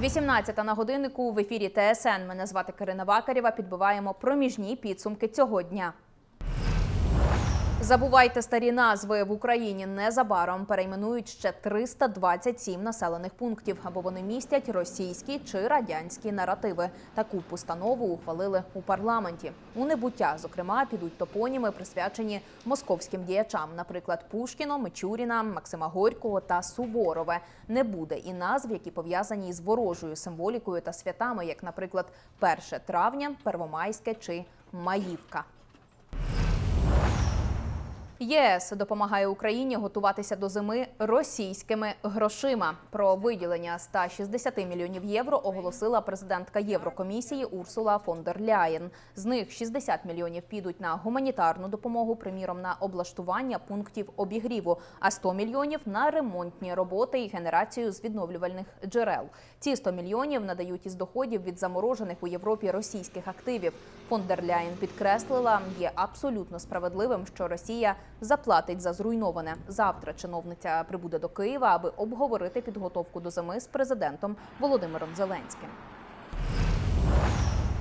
18 на годиннику в ефірі ТСН. Мене звати Карина Вакарєва. Підбиваємо проміжні підсумки цього дня. Забувайте старі назви в Україні незабаром перейменують ще 327 населених пунктів, або вони містять російські чи радянські наративи. Таку постанову ухвалили у парламенті. У небуття, зокрема, підуть топоніми, присвячені московським діячам, наприклад, Пушкіно, Мичуріна, Максима Горького та Суворове. Не буде і назв, які пов'язані з ворожою символікою та святами, як, наприклад, 1 травня, Первомайське чи Маївка. ЄС допомагає Україні готуватися до зими російськими грошима. Про виділення 160 мільйонів євро оголосила президентка Єврокомісії Урсула фон дер Ляєн. З них 60 мільйонів підуть на гуманітарну допомогу, приміром на облаштування пунктів обігріву, а 100 мільйонів на ремонтні роботи і генерацію з відновлювальних джерел. Ці 100 мільйонів надають із доходів від заморожених у Європі російських активів. Фон дер Ляєн підкреслила, є абсолютно справедливим, що Росія заплатить за зруйноване. Завтра чиновниця прибуде до Києва, аби обговорити підготовку до зими з президентом Володимиром Зеленським.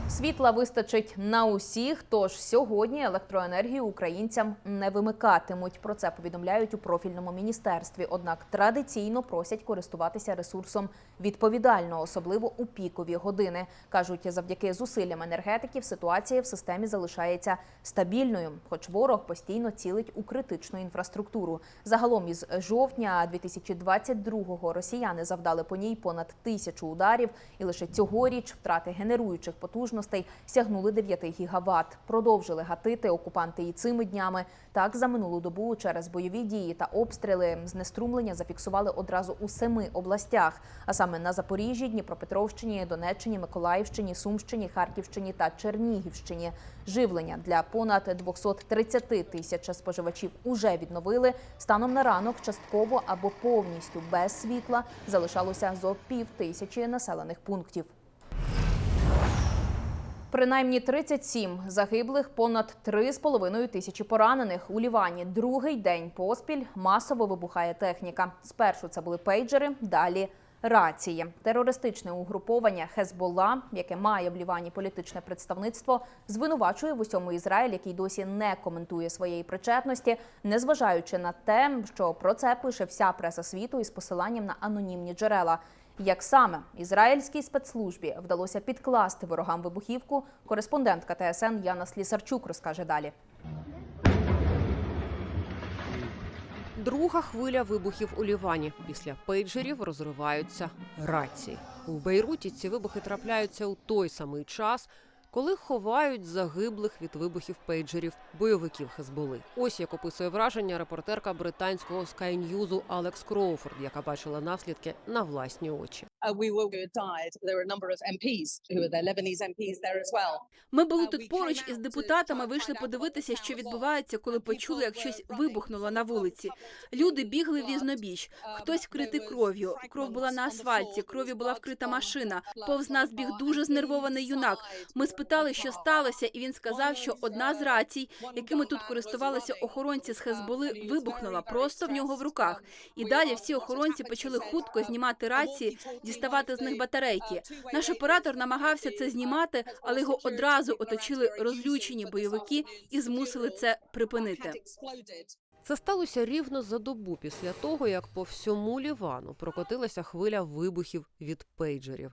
Світла вистачить на усіх, тож сьогодні електроенергію українцям не вимикатимуть. Про це повідомляють у профільному міністерстві. Однак традиційно просять користуватися ресурсом відповідально, особливо у пікові години. кажуть, завдяки зусиллям енергетиків ситуація в системі залишається стабільною, хоч ворог постійно цілить у критичну інфраструктуру. Загалом із жовтня 2022-го росіяни завдали по ній понад тисячу ударів, і лише цьогоріч втрати генеруючих потужностей сягнули 9 гігават. Продовжили гатити окупанти і цими днями. Так за минулу добу через бойові дії та обстріли знеструмлення зафіксували одразу у семи областях, а саме на Запоріжжі, Дніпропетровщині, Донеччині, Миколаївщині, Сумщині, Харківщині та Чернігівщині. Живлення для понад 230 тисяч споживачів уже відновили. Станом на ранок частково або повністю без світла залишалося зо пів тисячі населених пунктів. Принаймні 37 загиблих, понад 3,5 тисячі поранених у Лівані. Другий день поспіль масово вибухає техніка. Спершу це були пейджери, далі рації. Терористичне угруповання Хезболла, яке має в Лівані політичне представництво, звинувачує в усьому Ізраїль, який досі не коментує своєї причетності, незважаючи на те, що про це пише вся преса світу із посиланням на анонімні джерела. Як саме ізраїльській спецслужбі вдалося підкласти ворогам вибухівку, кореспондентка ТСН Яна Слісарчук розкаже далі. Друга хвиля вибухів у Лівані. Після пейджерів розриваються рації. У Бейруті ці вибухи трапляються у той самий час, коли ховають загиблих від вибухів пейджерів бойовиків Хезболи. Ось як описує враження репортерка британського Sky News Алекс Кроуфорд, яка бачила наслідки на власні очі. uh. Ми були тут поруч із депутатами. Вийшли подивитися, що відбувається, коли почули, як щось вибухнуло на вулиці. Люди бігли в різнобіч. Хтось вкритий кров'ю. Кров була на асфальті, кров'ю була вкрита машина. Повз нас біг дуже знервований юнак. Ми спитали, що сталося, і він сказав, що одна з рацій, якими тут користувалися охоронці з Хезболи, вибухнула просто в нього в руках. І далі всі охоронці почали хутко знімати рації, діставати з них батарейки. Наш оператор намагався це знімати, але його одразу оточили розлючені бойовики і змусили це припинити. Це сталося рівно за добу після того, як по всьому Лівану прокотилася хвиля вибухів від пейджерів.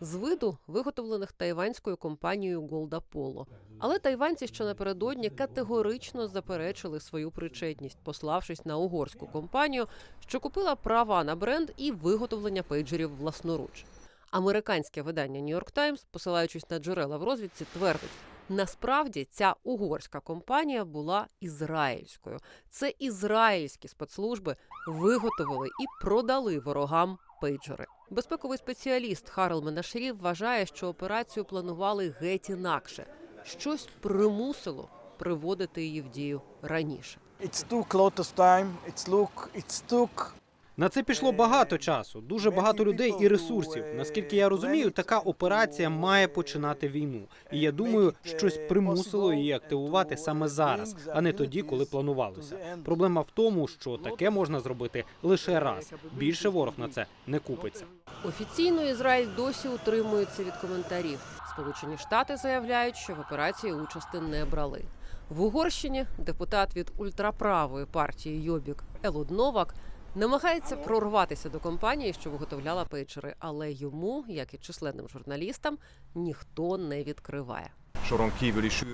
З виду виготовлених тайванською компанією Голда Поло. Але тайванці ще напередодні категорично заперечили свою причетність, пославшись на угорську компанію, що купила права на бренд і виготовлення пейджерів власноруч. Американське видання York Times, посилаючись на джерела в розвідці, твердить. Насправді ця угорська компанія була ізраїльською. Це ізраїльські спецслужби виготовили і продали ворогам пейджери. Безпековий спеціаліст Харл Менашрів вважає, що операцію планували геть інакше. Щось примусило приводити її в дію раніше. It's too close time. It's look. It's took На це пішло багато часу, дуже багато людей і ресурсів. Наскільки я розумію, така операція має починати війну. І я думаю, щось примусило її активувати саме зараз, а не тоді, коли планувалося. Проблема в тому, що таке можна зробити лише раз. Більше ворог на це не купиться. Офіційно Ізраїль досі утримується від коментарів. Сполучені Штати заявляють, що в операції участи не брали. В Угорщині депутат від ультраправої партії Йобік Елуд Новак намагається прорватися до компанії, що виготовляла пейджери, але йому, як і численним журналістам, ніхто не відкриває.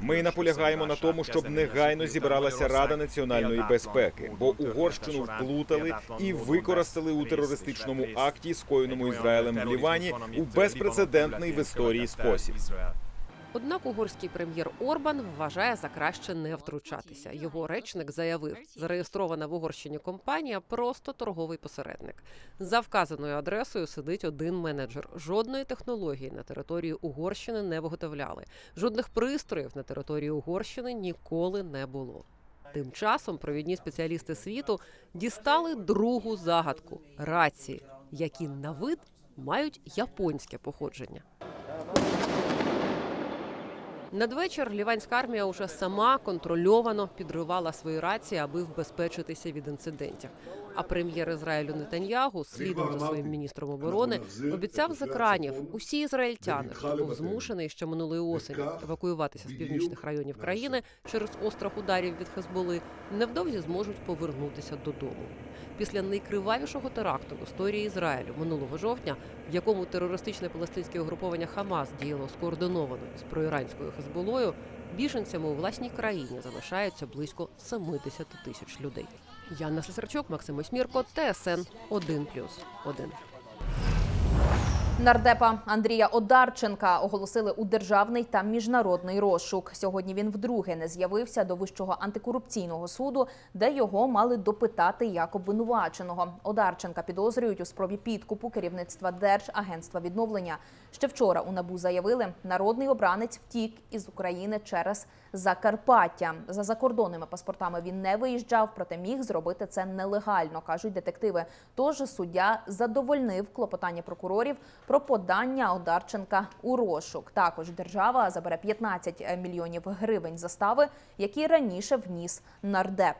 Ми наполягаємо на тому, щоб негайно зібралася Рада національної безпеки, бо Угорщину вплутали і використали у терористичному акті, скоєному Ізраїлем в Лівані, у безпрецедентний в історії спосіб. Однак угорський прем'єр Орбан вважає за краще не втручатися. Його речник заявив, зареєстрована в Угорщині компанія просто торговий посередник. За вказаною адресою сидить один менеджер. Жодної технології на території Угорщини не виготовляли. Жодних пристроїв на території Угорщини ніколи не було. Тим часом провідні спеціалісти світу дістали другу загадку рації, які на вид мають японське походження. Надвечір ліванська армія уже сама контрольовано підривала свої рації, аби вбезпечитися від інцидентів. А прем'єр Ізраїлю Нетаньягу, слідом за своїм міністром оборони, обіцяв з екранів усі ізраїльтяни, хто був змушений ще минулої осені евакуюватися з північних районів країни через острах ударів від Хезболи, невдовзі зможуть повернутися додому. Після найкривавішого теракту в історії Ізраїлю минулого жовтня, в якому терористичне палестинське угруповання Хамас діяло скоординовано із проіранською Хезболою, біженцями у власній країні залишається близько 70 тисяч людей. Яна Слесарчук, Максим Осьмірко, ТСН 1+,1. Нардепа Андрія Одарченка оголосили у державний та міжнародний розшук. Сьогодні він вдруге не з'явився до вищого антикорупційного суду, де його мали допитати як обвинуваченого. Одарченка підозрюють у спробі підкупу керівництва Держагентства відновлення. Ще вчора у набу заявили, народний обранець втік із України через Закарпаття. За закордонними паспортами він не виїжджав, проте міг зробити це нелегально, кажуть детективи. Тож суддя задовольнив клопотання прокурорів про подання Одарченка у розшук. Також держава забере 15 мільйонів гривень застави, які раніше вніс нардеп.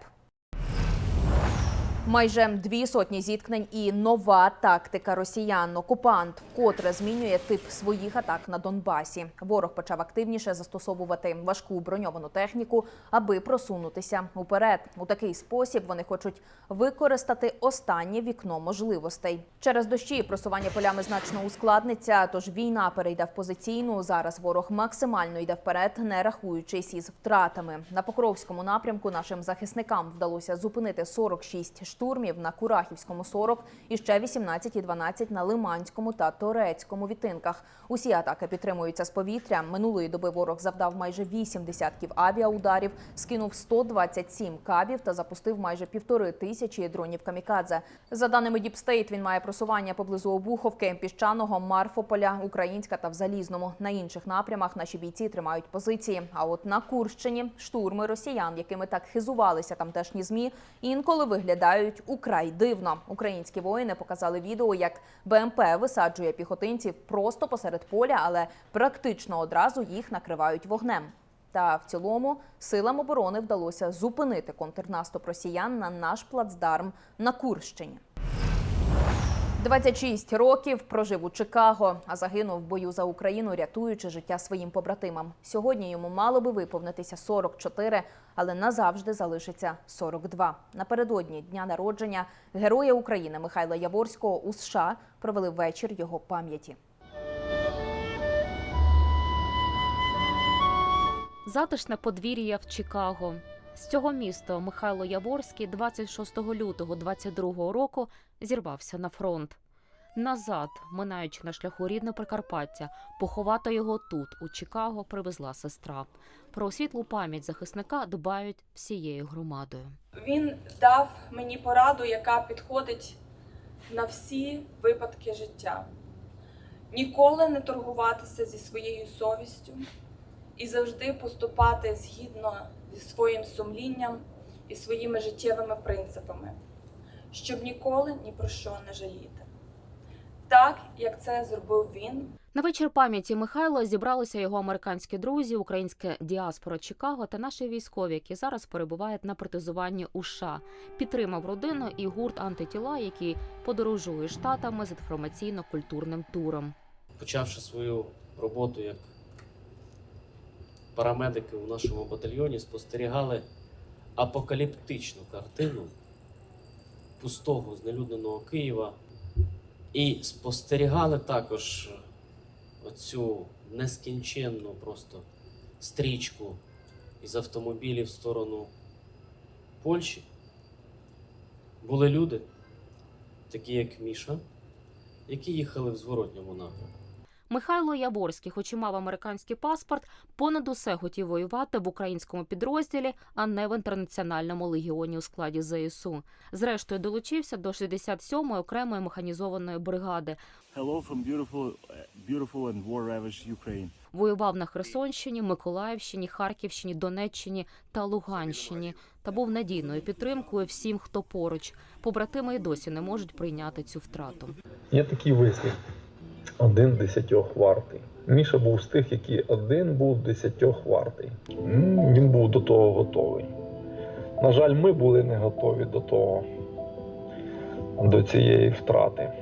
Майже дві сотні зіткнень і нова тактика росіян. Окупант вкотре змінює тип своїх атак на Донбасі. Ворог почав активніше застосовувати важку броньовану техніку, аби просунутися уперед. У такий спосіб вони хочуть використати останнє вікно можливостей. Через дощі просування полями значно ускладниться. Тож війна перейде в позиційну. Зараз ворог максимально йде вперед, не рахуючись із втратами. На Покровському напрямку нашим захисникам вдалося зупинити 46 штурмів на Курахівському 40 і ще 18 і 12 на Лиманському та Торецькому відтинках. Усі атаки підтримуються з повітря. Минулої доби ворог завдав майже 8 десятків авіаударів, скинув 127 кабів та запустив майже півтори тисячі дронів камікадзе. За даними Діпстейт, він має просування поблизу Обуховки, Піщаного, Марфополя, Українська та в Залізному. На інших напрямах наші бійці тримають позиції. А от на Курщині штурми росіян, якими так хизувалися тамтешні змі, інколи виглядають украй дивно. Українські воїни показали відео, як БМП висаджує піхотинців просто посеред поля, але практично одразу їх накривають вогнем. Та в цілому силам оборони вдалося зупинити контрнаступ росіян на наш плацдарм на Курщині. 26 років прожив у Чикаго, а загинув в бою за Україну, рятуючи життя своїм побратимам. Сьогодні йому мало би виповнитися 44, але назавжди залишиться 42. Напередодні дня народження героя України Михайла Яворського у США провели вечір його пам'яті. Затишне подвір'я в Чикаго. З цього міста Михайло Яворський 26 лютого 22 року зірвався на фронт. Назад, минаючи на шляху рідне Прикарпаття, поховати його тут, у Чикаго, привезла сестра. Про світлу пам'ять захисника дбають всією громадою. Він дав мені пораду, яка підходить на всі випадки життя. Ніколи не торгуватися зі своєю совістю і завжди поступати згідно зі своїм сумлінням і своїми життєвими принципами, щоб ніколи ні про що не жаліти. Так, як це зробив він На вечір пам'яті Михайла зібралися його американські друзі, українська діаспора Чикаго та наші військові, які зараз перебувають на протезуванні у США. Підтримав родину і гурт антитіла, який подорожує штатами з інформаційно-культурним туром. почавши свою роботу як парамедики у нашому батальйоні, спостерігали апокаліптичну картину пустого знелюдненого Києва і спостерігали також оцю нескінченну просто стрічку із автомобілів в сторону Польщі. Були люди, такі як Міша, які їхали в зворотньому напрямку. Михайло Яворський, хоч і мав американський паспорт, понад усе хотів воювати в українському підрозділі, а не в інтернаціональному легіоні у складі ЗСУ. Зрештою, долучився до 67-ї окремої механізованої бригади. Hello from beautiful, beautiful and war-ravaged Ukraine. Воював на Херсонщині, Миколаївщині, Харківщині, Донеччині та Луганщині та був надійною підтримкою всім, хто поруч. Побратими й досі не можуть прийняти цю втрату. Є такий вислів: один десятьох вартий. Міша був з тих, які один був десятьох вартий. Він був до того готовий. На жаль, ми були не готові до того, до цієї втрати.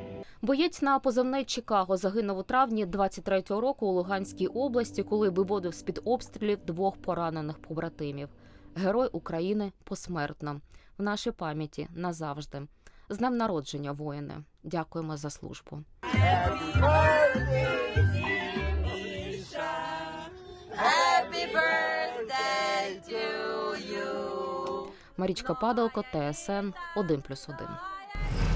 Боєць на позивний Чикаго загинув у травні 23-го року у Луганській області, коли виводив з-під обстрілів двох поранених побратимів. Герой України посмертно. В нашій пам'яті назавжди. З днем народження, воїни. Дякуємо за службу. Марічка Падалко, ТСН 1+,1.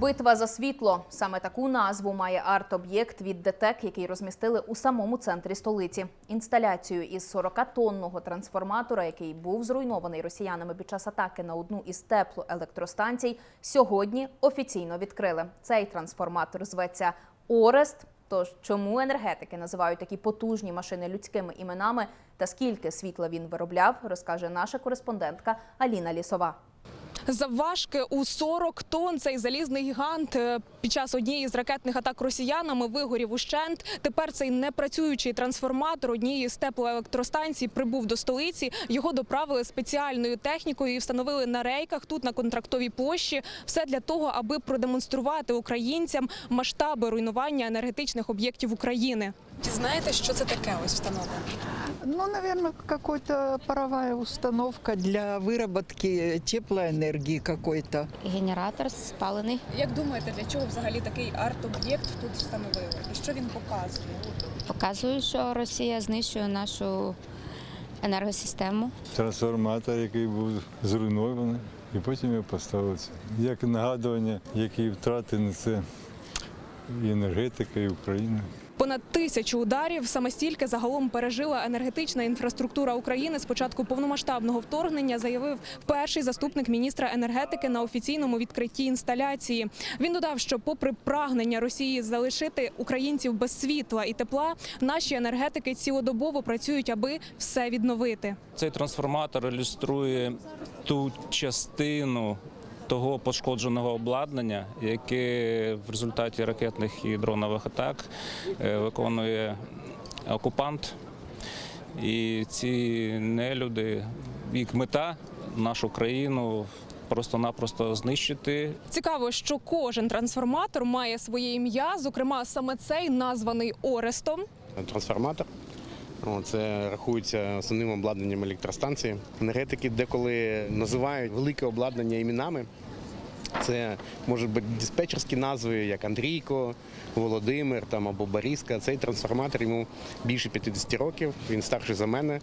Битва за світло саме таку назву має арт-об'єкт від ДТЕК, який розмістили у самому центрі столиці. Інсталяцію із 40-тонного трансформатора, який був зруйнований росіянами під час атаки на одну із теплоелектростанцій, сьогодні офіційно відкрили. Цей трансформатор зветься Орест. Тож чому енергетики називають такі потужні машини людськими іменами та скільки світла він виробляв, розкаже наша кореспондентка Аліна Лісова. Завважки у 40 тонн цей залізний гігант е, під час однієї з ракетних атак росіянами вигорів ущент. Тепер цей непрацюючий трансформатор однієї з теплоелектростанцій прибув до столиці. Його доправили спеціальною технікою і встановили на рейках тут на контрактовій площі. Все для того, аби продемонструвати українцям масштаби руйнування енергетичних об'єктів України. Чи знаєте, що це таке ось встановлено? Ну, наверное, какая-то паровая установка для выработки теплоэнергии какой-то. Генератор спалений. Як думаєте, для чого взагалі такий арт-об'єкт тут встановили? І що він показує? Показує, що Росія знищує нашу енергосистему. Трансформатор, який був зруйнований, і потім його поставили. Як нагадування, які втрати несе і енергетика, і Україна. Понад тисячу ударів саме стільки загалом пережила енергетична інфраструктура України з початку повномасштабного вторгнення, заявив перший заступник міністра енергетики на офіційному відкритті інсталяції. Він додав, що, попри прагнення Росії залишити українців без світла і тепла, наші енергетики цілодобово працюють, аби все відновити. Цей трансформатор ілюструє ту частину того пошкодженого обладнання, яке в результаті ракетних і дронових атак е, виконує окупант. І ці нелюди, їх мета нашу країну просто-напросто знищити. Цікаво, що кожен трансформатор має своє ім'я. Зокрема, саме цей названий Орестом. Трансформатор. Це рахується основним обладнанням електростанції. Енергетики деколи називають велике обладнання іменами. Це можуть бути диспетчерські назви, як Андрійко, Володимир там, або Бориска. Цей трансформатор йому більше 50 років, він старший за мене.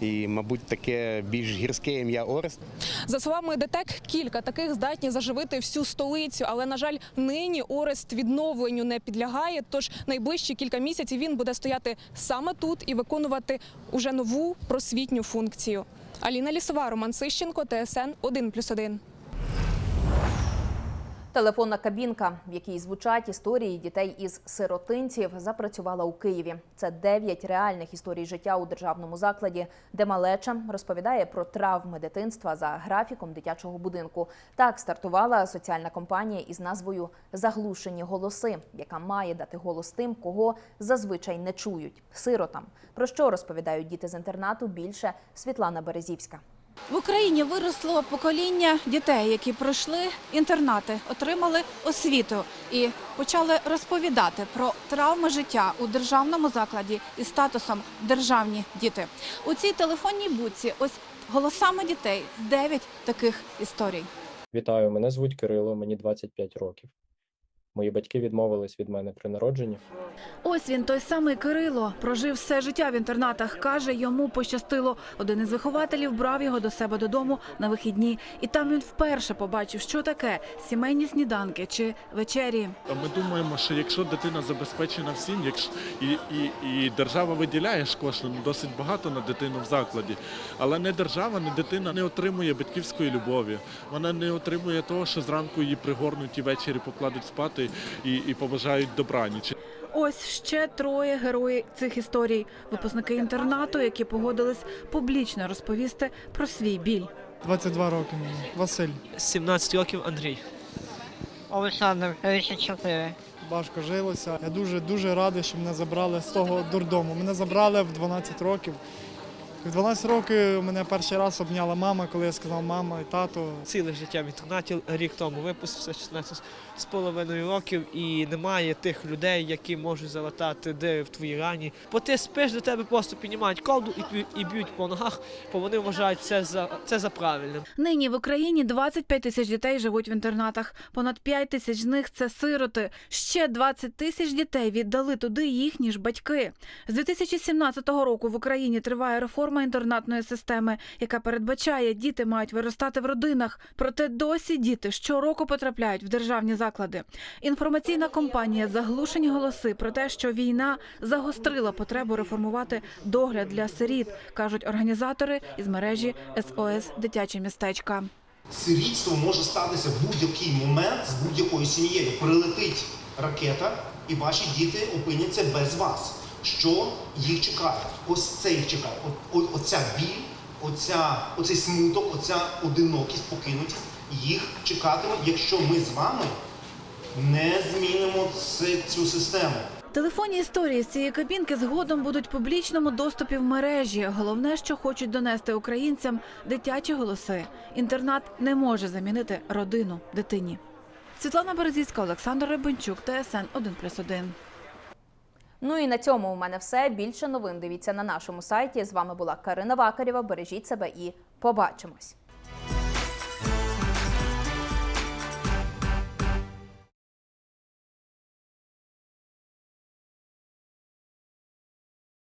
І, мабуть, таке більш гірське ім'я Орест. За словами ДТЕК, кілька таких здатні заживити всю столицю, але на жаль, нині Орест відновленню не підлягає. Тож найближчі кілька місяців він буде стояти саме тут і виконувати уже нову просвітню функцію. Аліна Лісова, Роман Сищенко, ТСН 1+,1. Телефонна кабінка, в якій звучать історії дітей із сиротинців, запрацювала у Києві. Це дев'ять реальних історій життя у державному закладі, де малеча розповідає про травми дитинства за графіком дитячого будинку. Так стартувала соціальна компанія із назвою Заглушені голоси, яка має дати голос тим, кого зазвичай не чують сиротам. Про що розповідають діти з інтернату? Більше Світлана Березівська. В Україні виросло покоління дітей, які пройшли інтернати, отримали освіту і почали розповідати про травми життя у державному закладі із статусом державні діти. У цій телефонній будці ось голосами дітей дев'ять таких історій. Вітаю, мене звуть Кирило, мені 25 років. Мої батьки відмовились від мене при народженні. Ось він, той самий Кирило, прожив все життя в інтернатах. Каже, йому пощастило. Один із вихователів брав його до себе додому на вихідні, і там він вперше побачив, що таке сімейні сніданки чи вечері. Ми думаємо, що якщо дитина забезпечена всім, якщо і, і, і держава виділяє ж кошти ну, досить багато на дитину в закладі, але не держава, не дитина не отримує батьківської любові. Вона не отримує того, що зранку її пригорнуть і ввечері покладуть спати і, і побажають добраніч. Ось ще троє герої цих історій. Випускники інтернату, які погодились публічно розповісти про свій біль. 22 роки мені. Василь. 17 років Андрій. Олександр, 34. Важко жилося. Я дуже дуже радий, що мене забрали з того дурдому. Мене забрали в 12 років. В 12 років мене перший раз обняла мама, коли я сказав мама і тато. Ціле життя в інтернаті рік тому випустився 16 з половиною років і немає тих людей, які можуть залатати дири в твоїй рані. Бо ти спиш, до тебе просто піднімають ковду і, б'ють- і б'ють по ногах, бо вони вважають це за це за правильним. Нині в Україні 25 тисяч дітей живуть в інтернатах. Понад 5 тисяч з них це сироти. Ще 20 тисяч дітей віддали туди їхні ж батьки. З 2017 року в Україні триває реформа інтернатної системи, яка передбачає, діти мають виростати в родинах. Проте досі діти щороку потрапляють в державні заклади. Інформаційна кампанія заглушені голоси про те, що війна загострила потребу реформувати догляд для сиріт, кажуть організатори із мережі СОС Дитячі містечка. Сирітство може статися в будь-який момент з будь-якою сім'єю. Прилетить ракета, і ваші діти опиняться без вас. Що їх чекає? Ось це їх чекає. От, о- оця біль, оця, оцей смуток, оця одинокість, покинутість їх чекатиме, якщо ми з вами не змінимо цю систему. Телефонні історії з цієї кабінки згодом будуть в публічному доступі в мережі. Головне, що хочуть донести українцям дитячі голоси. Інтернат не може замінити родину дитині. Світлана Березівська, Олександр Рибенчук, ТСН 1+,1. Ну і на цьому у мене все. Більше новин дивіться на нашому сайті. З вами була Карина Вакарєва. Бережіть себе і побачимось.